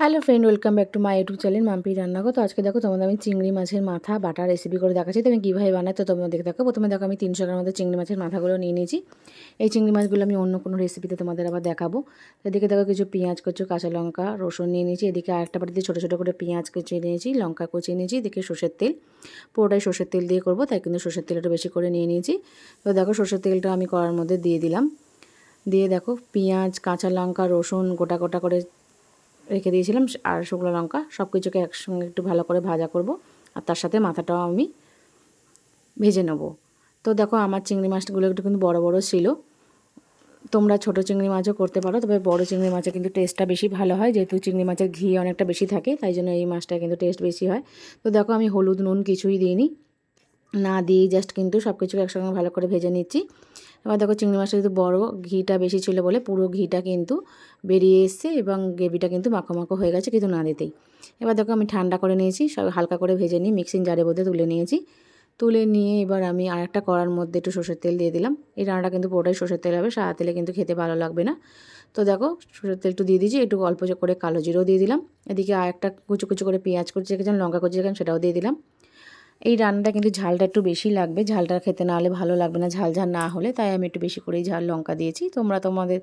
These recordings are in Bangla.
Hello friend, welcome back to my YouTube channel Mampi রান্নাঘর। তো আজকে দেখো তোমাদের আমি চিংড়ি মাছের মাথা বাটা রেসিপি করে দেখাচ্ছি। তো আমি কীভাবে বানাই তো তোমরা দেখে দেখো। প্রথমে দেখো আমি তিনশো গ্রাম মতো চিংড়ি মাছের মাথাগুলো নিয়ে নিয়েছি। এই চিংড়ি মাছগুলো আমি অন্য কোনো রেসিপিতে তোমাদের আবার দেখাবো। এদিকে দেখো কিছু পেঁয়াজ কুচু কাঁচা লঙ্কা, রসুন নিয়ে নিয়েছি। এদিকে আরেকটা বাড়িতে ছোটো ছোটো করে পেঁয়াজ কুচিয়ে নিয়েছি, লঙ্কা কুচিয়ে নিয়েছি। এদিকে সর্ষের তেল, পুরোটাই সর্ষের তেল দিয়ে করব, তাই কিন্তু সর্ষের তেলটা বেশি করে নিয়ে নিয়েছি। তো দেখো সর্ষের তেলটা আমি করার মধ্যে দিয়ে দিলাম। দিয়ে দেখো পেঁয়াজ, কাঁচা লঙ্কা, রসুন গোটা গোটা করে রেখে দিয়েছিলাম আর শুকনো লঙ্কা সব কিছুকে একসঙ্গে একটু ভালো করে ভাজা করব। আর তার সাথে মাথাটাও আমি ভেজে নেব। তো দেখো আমার চিংড়ি মাছগুলো একটু কিন্তু বড় বড় ছিল। তোমরা ছোট চিংড়ি মাছও করতে পারো, তবে বড় চিংড়ি মাছের কিন্তু টেস্টটা বেশি ভালো হয়, যেহেতু চিংড়ি মাছের ঘি অনেকটা বেশি থাকে, তাই জন্য এই মাছটা কিন্তু টেস্ট বেশি হয়। তো দেখো আমি হলুদ, নুন কিছুই দিইনি। না দিয়ে জাস্ট কিন্তু সব কিছু একসঙ্গে ভালো করে ভেজে নিচ্ছি। এবার দেখো চিংড়ি মাছটা যদি বড়ো ঘিটা বেশি ছিল বলে পুরো ঘিটা কিন্তু বেরিয়ে এসছে এবং গ্রেভিটা কিন্তু মাখো মাখো হয়ে গেছে কিন্তু না দিতেই। এবার দেখো আমি ঠান্ডা করে নিয়েছি, সব হালকা করে ভেজে নিই মিক্সিং জারের মধ্যে তুলে নিয়েছি। তুলে নিয়ে এবার আমি আরেকটা কড়ার মধ্যে একটু সর্ষের তেল দিয়ে দিলাম। এই রান্নাটা কিন্তু পুরোটাই সর্ষের তেল হবে, সাদা তেলে কিন্তু খেতে ভালো লাগবে না। তো দেখো সর্ষের তেল একটু দিয়ে দিয়েছি, একটু অল্প করে কালো জিরো দিয়ে দিলাম। এদিকে আরেকটা কুচু কুচু করে পেঁয়াজ কুচি রেখেছিলাম, লঙ্কা কুচি রেখেছিলাম, সেটাও দিয়ে দিলাম। এই রান্নাটা কিন্তু ঝালটা একটু বেশি লাগবে। ঝালটা খেতে না হলে ভালো লাগবে না। ঝাল ঝাল না হলে তাই আমি একটু বেশি করেই ঝাল লঙ্কা দিয়েছি। তোমরা তোমাদের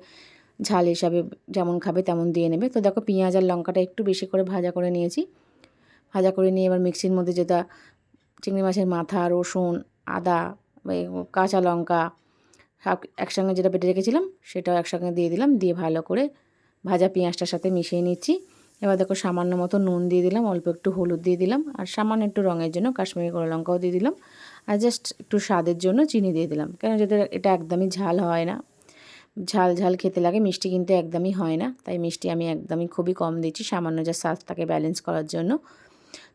ঝাল হিসাবে যেমন খাবে তেমন দিয়ে নেবে। তো দেখো পেঁয়াজ আর লঙ্কাটা একটু বেশি করে ভাজা করে নিয়েছি। ভাজা করে নিয়ে এবার মিক্সির মধ্যে যেটা চিংড়ি মাছের মাথা, রসুন, আদা কাঁচা লঙ্কা সব একসঙ্গে যেটা বেটে রেখেছিলাম সেটাও একসঙ্গে দিয়ে দিলাম। দিয়ে ভালো করে ভাজা পেঁয়াজটার সাথে মিশিয়ে নিচ্ছি। এবার দেখো সামান্য মতো নুন দিয়ে দিলাম, অল্প একটু হলুদ দিয়ে দিলাম, আর সামান্য একটু রঙের জন্য কাশ্মীরি গোড়া লঙ্কাও দিয়ে দিলাম, আর জাস্ট একটু স্বাদের জন্য চিনি দিয়ে দিলাম। কেন যাতে এটা একদমই ঝাল হয় না, ঝাল ঝাল খেতে লাগে, মিষ্টি কিন্তু একদমই হয় না, তাই মিষ্টি আমি একদমই খুবই কম দিচ্ছি সামান্য যা স্বাদটাকে ব্যালেন্স করার জন্য।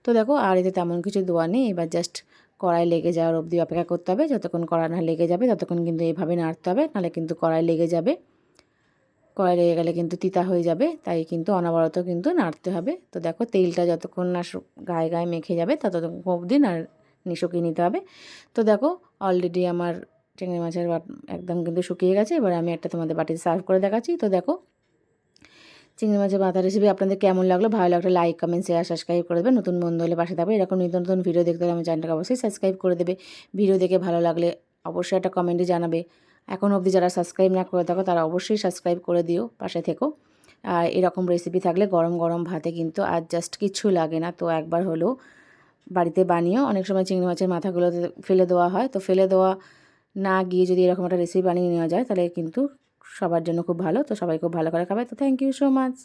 তো দেখো, আর এতে তেমন কিছু দোয়া নেই, এবার জাস্ট কড়াই লেগে যাওয়ার অবধি অপেক্ষা করতে হবে, যতক্ষণ কড়া না লেগে যাবে ততক্ষণ কিন্তু এভাবে নাড়তে হবে, নাহলে কিন্তু কড়াই লেগে যাবে। কড়াই লেগে গেলে কিন্তু তিতা হয়ে যাবে, তাই কিন্তু অনবরত কিন্তু নাড়তে হবে। তো দেখো তেলটা যতক্ষণ না গায়ে গায়ে মেখে যাবে ততক্ষণ অবধি না শুকিয়ে নিতে হবে। তো দেখো অলরেডি আমার চিংড়ি মাছের একদম কিন্তু শুকিয়ে গেছে, এবার আমি একটা তোমাদের বাটিতে সার্ভ করে দেখাচ্ছি। তো দেখো চিংড়ি মাছের মাথা রেসিপি আপনাদের কেমন লাগল, ভালো লাগলে লাইক কমেন্ট শেয়ার সাবস্ক্রাইব করে দেবে। নতুন বন্ধু হলে পাশে থাকবে, এরকম নতুন নতুন ভিডিও দেখতে হলে আমার চ্যানেলটাকে অবশ্যই সাবস্ক্রাইব করে দেবে। ভিডিও দেখে ভালো লাগলে অবশ্যই একটা কমেন্টে জানাবে। এখন অবধি যারা সাবস্ক্রাইব না করে থাকো, তারা অবশ্যই সাবস্ক্রাইব করে দিও পাশে থেকো। আর এরকম রেসিপি থাকলে গরম গরম ভাতে কিন্তু আর জাস্ট কিছু লাগে না। তো একবার হলেও বাড়িতে বানিয়েও অনেক সময় চিংড়ি মাছের মাথাগুলো ফেলে দেওয়া হয়। তো ফেলে দেওয়া না গিয়ে যদি এরকম একটা রেসিপি বানিয়ে নেওয়া যায়, তাহলে কিন্তু সবার জন্য খুব ভালো। তো সবাই খুব ভালো করে খাবে। তো থ্যাংক ইউ সো মাচ